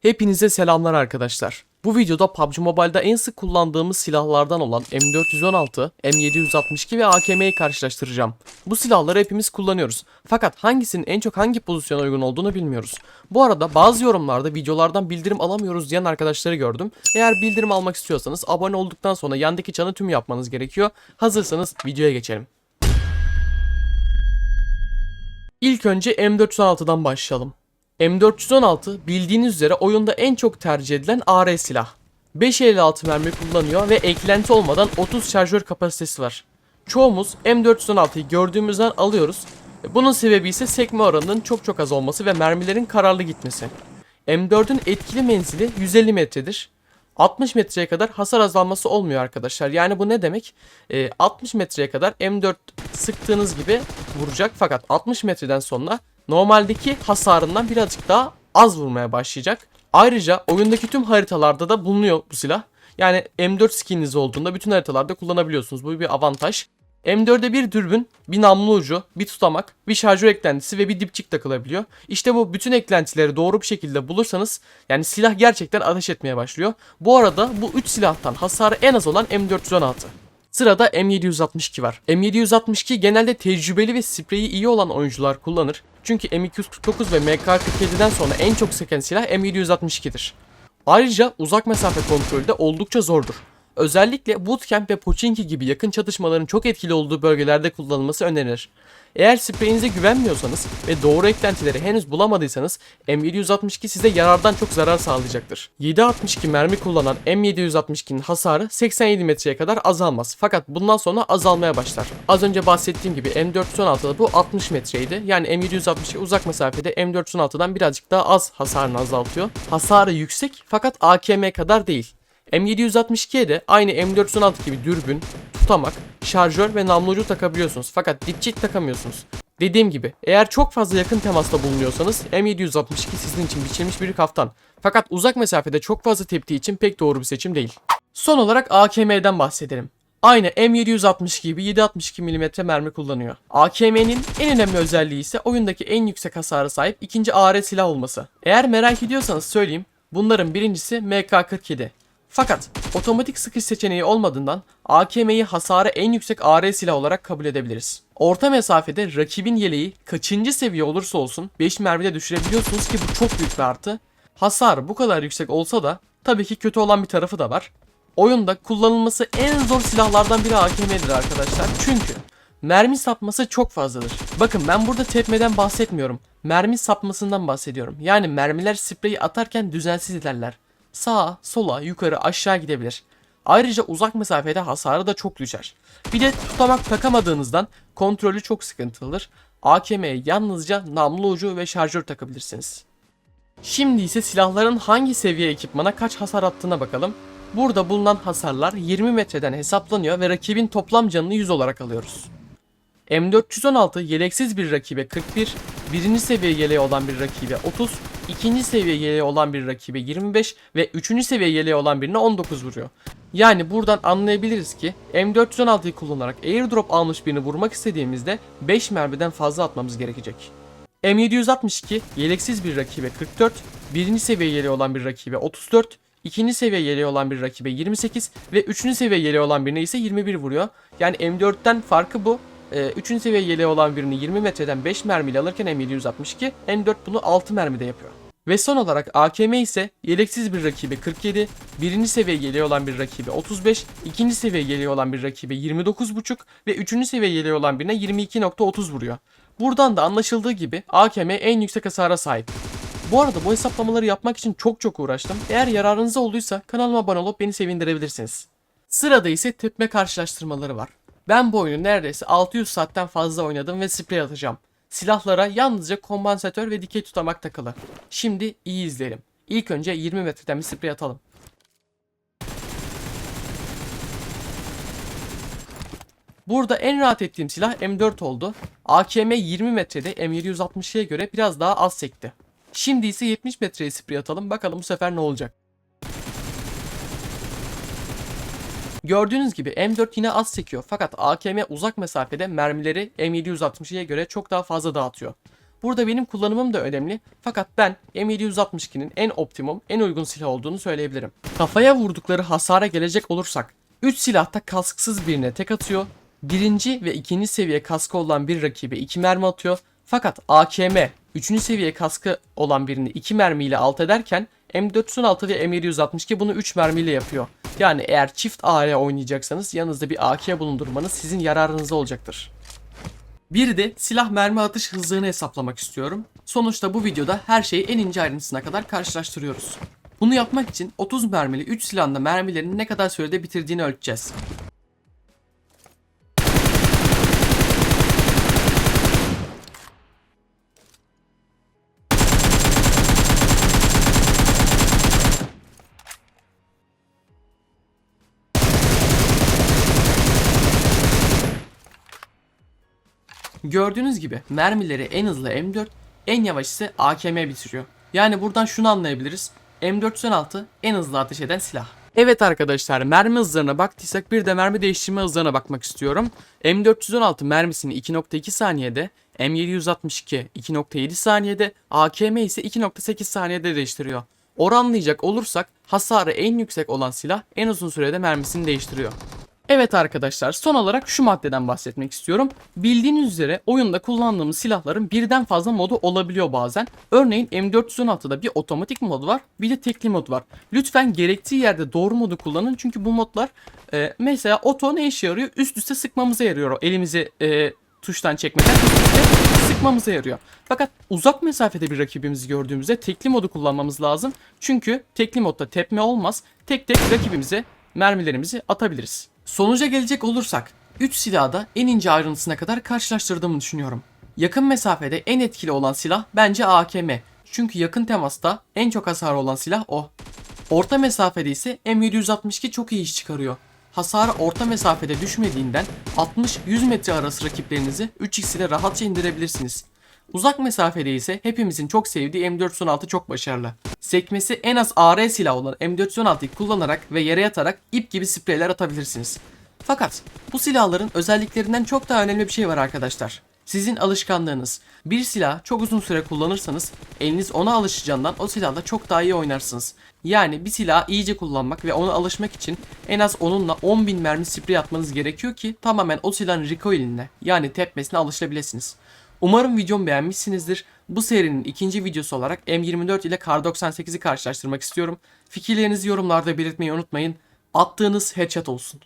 Hepinize selamlar arkadaşlar. Bu videoda PUBG Mobile'da en sık kullandığımız silahlardan olan M416, M762 ve AKM'yi karşılaştıracağım. Bu silahları hepimiz kullanıyoruz. Fakat hangisinin en çok hangi pozisyona uygun olduğunu bilmiyoruz. Bu arada bazı yorumlarda videolardan bildirim alamıyoruz diyen arkadaşları gördüm. Eğer bildirim almak istiyorsanız abone olduktan sonra yandaki çanı tüm yapmanız gerekiyor. Hazırsanız videoya geçelim. İlk önce M416'dan başlayalım. M416 bildiğiniz üzere oyunda en çok tercih edilen AR silah. 5.56 mermi kullanıyor ve eklenti olmadan 30 şarjör kapasitesi var. Çoğumuz M416'yı gördüğümüzden alıyoruz. Bunun sebebi ise sekme oranının çok çok az olması ve mermilerin kararlı gitmesi. M4'ün etkili menzili 150 metredir. 60 metreye kadar hasar azalması olmuyor arkadaşlar. Yani bu ne demek? Ee, 60 metreye kadar M4 sıktığınız gibi vuracak fakat 60 metreden sonra normaldeki hasarından birazcık daha az vurmaya başlayacak. Ayrıca oyundaki tüm haritalarda da bulunuyor bu silah. Yani M4 skininiz olduğunda bütün haritalarda kullanabiliyorsunuz. Bu bir avantaj. M4'e bir dürbün, bir namlu ucu, bir tutamak, bir şarjör eklentisi ve bir dipçik takılabiliyor. İşte bu bütün eklentileri doğru bir şekilde bulursanız yani silah gerçekten ateş etmeye başlıyor. Bu arada bu 3 silahtan hasarı en az olan M416. Sırada M762 var. M762 genelde tecrübeli ve spreyi iyi olan oyuncular kullanır. Çünkü M249 ve MK47'den sonra en çok seken silah M762'dir. Ayrıca uzak mesafe kontrolü de oldukça zordur. Özellikle bootcamp ve Pochinki gibi yakın çatışmaların çok etkili olduğu bölgelerde kullanılması önerilir. Eğer spreyinize güvenmiyorsanız ve doğru eklentileri henüz bulamadıysanız M762 size yarardan çok zarar sağlayacaktır. 7.62 mermi kullanan M762'nin hasarı 87 metreye kadar azalmaz. Fakat bundan sonra azalmaya başlar. Az önce bahsettiğim gibi M416'da bu 60 metreydi. Yani M762 uzak mesafede M416'dan birazcık daha az hasarını azaltıyor. Hasarı yüksek fakat AKM kadar değil. M762'ye de aynı M416 gibi dürbün, tutamak, şarjör ve namlucu takabiliyorsunuz fakat dipçik takamıyorsunuz. Dediğim gibi eğer çok fazla yakın temasta bulunuyorsanız M762 sizin için biçilmiş bir kaftan. Fakat uzak mesafede çok fazla teptiği için pek doğru bir seçim değil. Son olarak AKM'den bahsedelim. Aynı M762 gibi 7.62 mm mermi kullanıyor. AKM'nin en önemli özelliği ise oyundaki en yüksek hasara sahip ikinci AR silah olması. Eğer merak ediyorsanız söyleyeyim. Bunların birincisi MK47. Fakat otomatik sıkış seçeneği olmadığından AKM'yi hasarı en yüksek AR silah olarak kabul edebiliriz. Orta mesafede rakibin yeleği kaçıncı seviye olursa olsun 5 mermide düşürebiliyorsunuz ki bu çok büyük bir artı. Hasar bu kadar yüksek olsa da tabii ki kötü olan bir tarafı da var. Oyunda kullanılması en zor silahlardan biri AKM'dir arkadaşlar. Çünkü mermi sapması çok fazladır. Bakın ben burada tepmeden bahsetmiyorum. Mermi sapmasından bahsediyorum. Yani mermiler spreyi atarken düzensiz ilerler sağa, sola, yukarı, aşağı gidebilir. Ayrıca uzak mesafede hasarı da çok düşer. Bir de tutamak takamadığınızdan kontrolü çok sıkıntılıdır. AKM'ye yalnızca namlu ucu ve şarjör takabilirsiniz. Şimdi ise silahların hangi seviye ekipmana kaç hasar attığına bakalım. Burada bulunan hasarlar 20 metreden hesaplanıyor ve rakibin toplam canını 100 olarak alıyoruz. M416 yeleksiz bir rakibe 41, birinci seviye yeleği olan bir rakibe 30, ikinci seviye yeleği olan bir rakibe 25 ve üçüncü seviye yeleği olan birine 19 vuruyor. Yani buradan anlayabiliriz ki M416'yı kullanarak airdrop almış birini vurmak istediğimizde 5 mermiden fazla atmamız gerekecek. M762 yeleksiz bir rakibe 44, birinci seviye yeleği olan bir rakibe 34, ikinci seviye yeleği olan bir rakibe 28 ve üçüncü seviye yeleği olan birine ise 21 vuruyor. Yani M4'ten farkı bu. Üçüncü seviye yeleği olan birini 20 metreden 5 mermiyle alırken M762, M4 bunu 6 mermide yapıyor. Ve son olarak AKM ise yeleksiz bir rakibe 47, birinci seviye yeleği olan bir rakibe 35, ikinci seviye yeleği olan bir rakibe 29.5 ve üçüncü seviye yeleği olan birine 22.30 vuruyor. Buradan da anlaşıldığı gibi AKM en yüksek hasara sahip. Bu arada bu hesaplamaları yapmak için çok çok uğraştım. Eğer yararınıza olduysa kanalıma abone olup beni sevindirebilirsiniz. Sırada ise tepme karşılaştırmaları var. Ben bu oyunu neredeyse 600 saatten fazla oynadım ve sprey atacağım. Silahlara yalnızca kombansatör ve dikey tutamak takılı. Şimdi iyi izleyelim. İlk önce 20 metreden bir sprey atalım. Burada en rahat ettiğim silah M4 oldu. AKM 20 metrede M762'ye göre biraz daha az sekti. Şimdi ise 70 metreye sprey atalım bakalım bu sefer ne olacak. Gördüğünüz gibi M4 yine az sekiyor fakat AKM uzak mesafede mermileri M762'ye göre çok daha fazla dağıtıyor. Burada benim kullanımım da önemli. Fakat ben M762'nin en optimum, en uygun silah olduğunu söyleyebilirim. Kafaya vurdukları hasara gelecek olursak 3 silahta kasksız birine tek atıyor. Birinci ve ikinci seviye kaskı olan bir rakibe 2 mermi atıyor. Fakat AKM 3. seviye kaskı olan birini 2 mermiyle alt ederken M416 ve M762 bunu 3 mermiyle yapıyor. Yani eğer çift AR oynayacaksanız yanınızda bir AK bulundurmanız sizin yararınıza olacaktır. Bir de silah mermi atış hızını hesaplamak istiyorum. Sonuçta bu videoda her şeyi en ince ayrıntısına kadar karşılaştırıyoruz. Bunu yapmak için 30 mermili 3 silahında mermilerin ne kadar sürede bitirdiğini ölçeceğiz. Gördüğünüz gibi mermileri en hızlı M4, en yavaş ise AKM bitiriyor. Yani buradan şunu anlayabiliriz. M416 en hızlı ateş eden silah. Evet arkadaşlar mermi hızlarına baktıysak bir de mermi değiştirme hızlarına bakmak istiyorum. M416 mermisini 2.2 saniyede, M762 2.7 saniyede, AKM ise 2.8 saniyede değiştiriyor. Oranlayacak olursak hasarı en yüksek olan silah en uzun sürede mermisini değiştiriyor. Evet arkadaşlar son olarak şu maddeden bahsetmek istiyorum. Bildiğiniz üzere oyunda kullandığımız silahların birden fazla modu olabiliyor bazen. Örneğin M416'da bir otomatik mod var bir de tekli mod var. Lütfen gerektiği yerde doğru modu kullanın çünkü bu modlar e, mesela oto ne işe yarıyor? Üst üste sıkmamıza yarıyor. Elimizi e, tuştan çekmeden sıkmamıza yarıyor. Fakat uzak mesafede bir rakibimizi gördüğümüzde tekli modu kullanmamız lazım. Çünkü tekli modda tepme olmaz. Tek tek rakibimize mermilerimizi atabiliriz. Sonuca gelecek olursak 3 silahı da en ince ayrıntısına kadar karşılaştırdığımı düşünüyorum. Yakın mesafede en etkili olan silah bence AKM. Çünkü yakın temasta en çok hasar olan silah o. Orta mesafede ise M762 çok iyi iş çıkarıyor. Hasarı orta mesafede düşmediğinden 60-100 metre arası rakiplerinizi 3x ile rahatça indirebilirsiniz. Uzak mesafede ise hepimizin çok sevdiği M416 çok başarılı. Sekmesi en az AR silah olan M416'yı kullanarak ve yere yatarak ip gibi spreyler atabilirsiniz. Fakat bu silahların özelliklerinden çok daha önemli bir şey var arkadaşlar. Sizin alışkanlığınız. Bir silah çok uzun süre kullanırsanız eliniz ona alışacağından o silahla çok daha iyi oynarsınız. Yani bir silahı iyice kullanmak ve ona alışmak için en az onunla 10.000 mermi sprey atmanız gerekiyor ki tamamen o silahın recoiline yani tepmesine alışabilirsiniz. Umarım videomu beğenmişsinizdir. Bu serinin ikinci videosu olarak M24 ile Kar 98'i karşılaştırmak istiyorum. Fikirlerinizi yorumlarda belirtmeyi unutmayın. Attığınız headshot olsun.